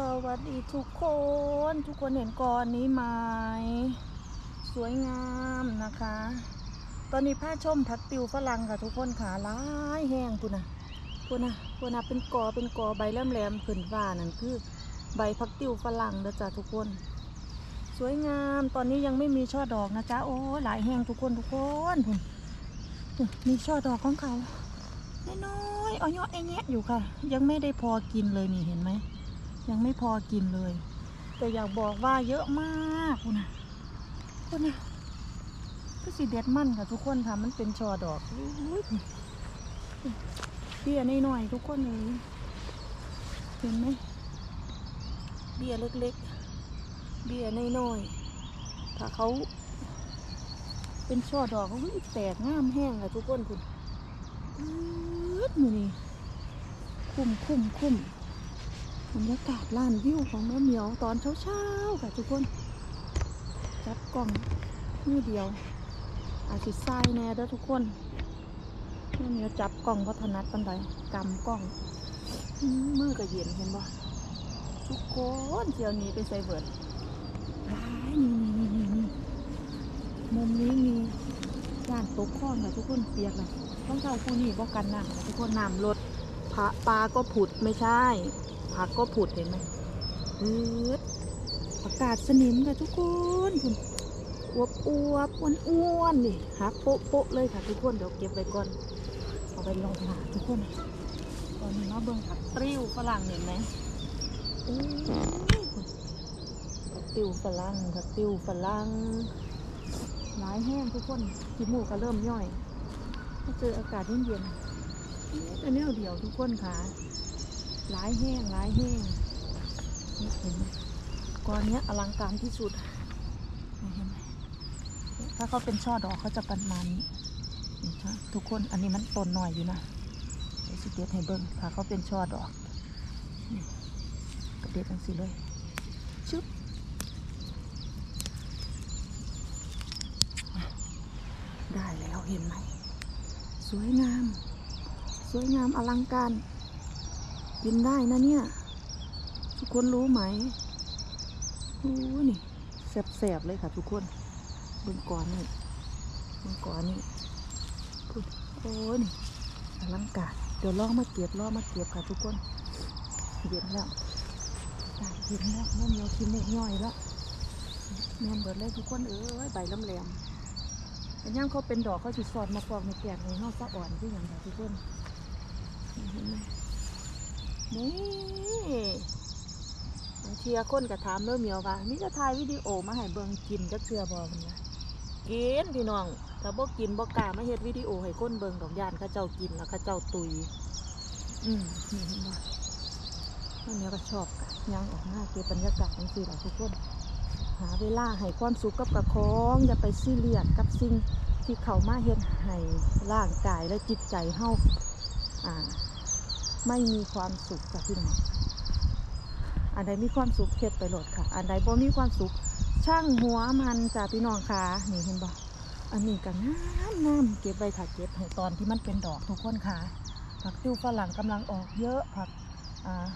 สวัสดีทุกคน ทุกคนเห็นกอนนี้ไหมสวยงามนะคะ ตอนนี้ผ้าชมผักติวฝรั่งค่ะทุกคนขาล้ายแห้งพูนะพูนะพูนะเป็นกอเป็นกอใบแหลมๆขึ้นฟ้านั่นคือใบผักติวฝรั่งเด้อจ้ะทุกคน สวยงามตอนนี้ยังไม่มีช่อดอกนะจ๊ะโอ้หลายแห้งทุกคนทุกคนพุ่นมีช่อดอกของเขาน้อยๆอาเยาะไอ้เนี้ยอยู่ค่ะ ยังไม่ได้พอกินเลยนี่เห็นไหม ยังไม่พอกินเลย แต่อยากบอกว่าเยอะมากคุณนะคุณนะก็สิเด็ดมั่นค่ะทุกคนค่ะมันเป็นช่อดอกเบี้ยน้อยๆทุกคนเลยเห็นไหมเบี้ยเล็กๆ เบี้ยน้อยๆถ้าเขาเป็นช่อดอกเขาแตกงามแห้งค่ะทุกคนคุณมือนี่คุ้มคุ้มคุ้ม บรรยากาศลานวิวของแม่เหมียวตอนเช้าๆค่ะทุกคน จับกล่องนี่เดียว อาจสิทรายแน่เด้อทุกคนแม่เหมียวจับกล่องพัฒนัดปันใดกำกล่องมือก็เย็นเห็นบ่ทุกคนเที่ยวนี้ไปใส่เบิร์ดว้ายนี่นี่นี่นี่มุมนี้มีย่านตกข้องค่ะทุกคนเปียกเลยต้องเท้าคู่นี้ป้องกันน้ำค่ะทุกคนน้ำลดพระปลาก็ผุดไม่ใช่ ผักก็ผุดเห็นไหมพืดอากาศสนิมค่ะทุกคนคุณอวบอวบอ้วนอ้วนๆนี่หักโปะโปะเลยค่ะทุกคนเดี๋ยวเก็บไว้ก่อนเอาไปลองหาทุกคนตอนนี้มาเบิ่งผักติ้วฝรั่งเห็นไหมโอ้ยผักติ้วฝรั่งผักติ้วฝรั่งหลายแห้งทุกคนขี้มูกก็เริ่มย่อยถ้าเจออากาศเย็นๆอันนี้เดียวทุกคนค่ะ หลายแห้งหลายแห้งนี่เห็นไหมก้อนเนี้ยอลังการที่สุดเห็นไหมถ้าเขาเป็นช่อดอกเขาจะประมาณนี้นะทุกคนอันนี้มันต้นหน่อยอยู่นะเดี๋ยวสิเด็ดให้เบิ้งถ้าเขาเป็นช่อดอกนี่กระเด็ดจังสิเลยชึบได้แล้วเห็นไหม สวยงาม สวยงามอลังการ กินได้นะเนี่ย ทุกคนรู้ไหมโอ้นี่แสบๆเลยค่ะ ทุกคนเบิ่งก่อนนี่เบิ่งก่อนนี่โอ้นี่อลังการเดี๋ยวล่อมาเก็บล่อมาเก็บค่ะ ทุกคนเย็นแล้วเย็นแล้วแม่เมียวขี้มูกย่อยแล้วแม่นเบิดเลยทุกคนเอ้ยใบลำแหลมแต่ย่างเขาเป็นดอกเขาสิสอดมาฟอกในแกงในนอกซะอ่อนที่อย่างค่ะทุกคนเห็นไหม นี่เทียคนก็ถามเริ่มเมียวว่านี่จะถ่ายวิดีโอมาให้เบิ่งกินจักเทื่อบ่มันเนี่ยกินพี่น้องถ้าบ่กินบ่กล้ามาเฮ็ดวิดีโอให้คนเบิ่งดอกยานเขาเจ้ากินแล้วเขาเจ้าตุย อืมนี่เห็นบ่แม่เมียวก็ชอบกังออกมาเก็บบรรยากาศจังซี่ล่ะทุกคน หาเวลาให้ความสุขกับกระของอย่าไปซีเรียสกับสิ่งที่เขามาเฮ็ดให้ร่างกายและจิตใจเฮาอ่า ไม่มีความสุขจ้ะพี่น้องอันใดมีความสุขเฮ็ดไปโหลดค่ะ อันใดบ่มีความสุขช่างหัวมันจ้ะพี่น้องค่ะนี่เห็นบ่อันนี้ก็งามงามเก็บไว้ถ้าเก็บให้ตอนที่มันเป็นดอกทุกคนค่ะ ผักติ้วฝรั่งกำลังออกเยอะผักอ่า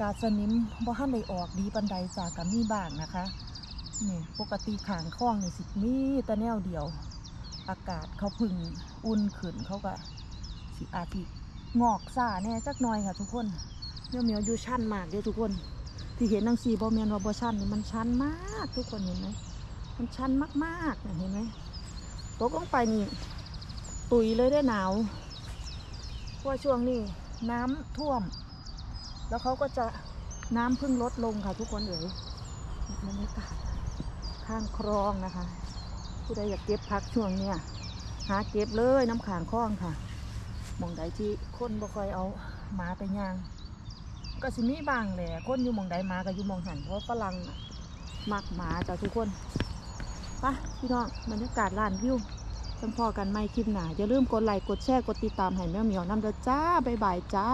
กาสนิมบ่ทันได้ออกดีปันใดจ้ะก็มีบ้างนะคะนี่ปกติขางคล้องนี่สิมีแต่แนวเดียว อากาศเขาพึ่งอุ่นขึ้นเขาก็สิอาทิ งอกซ่าแน่จักหน่อยค่ะทุกคนเมียวเมียวอยู่ชันมากเลยวทุกคน ที่เห็นนังสีบอเมียนว่าบอชันนี่มันชันมากทุกคนเห็นไหมมันชันมากๆเห็นไหมตกลงไปนี่ตุยเลยได้หนาวเพราะว่าช่วงนี้น้ำท่วม แล้วเขาก็จะน้ำเพิ่งลดลงค่ะทุกคนเอ๋ยบรรยากาศข้างคลองนะคะ ผู้ใดอยากเก็บพักช่วงเนี้ยหาเก็บเลยน้ำขางคลองค่ะ มองใดที่คนบ่ค่อยเอาหมาไปย่าง ก็สิมีบางแหละคนอยู่มองใดหมาก็อยู่มองหันเพราะฝรั่งมักหมาจ้าทุกคนปะพี่น้องบรรยากาศล้านวิวจังพอกันไม่คลิปหนาอย่าลืมกดไลค์กดแชร์กดติดตามให้แม่เหมียวน้ำเด้อจ้าบ๊ายบายจ้า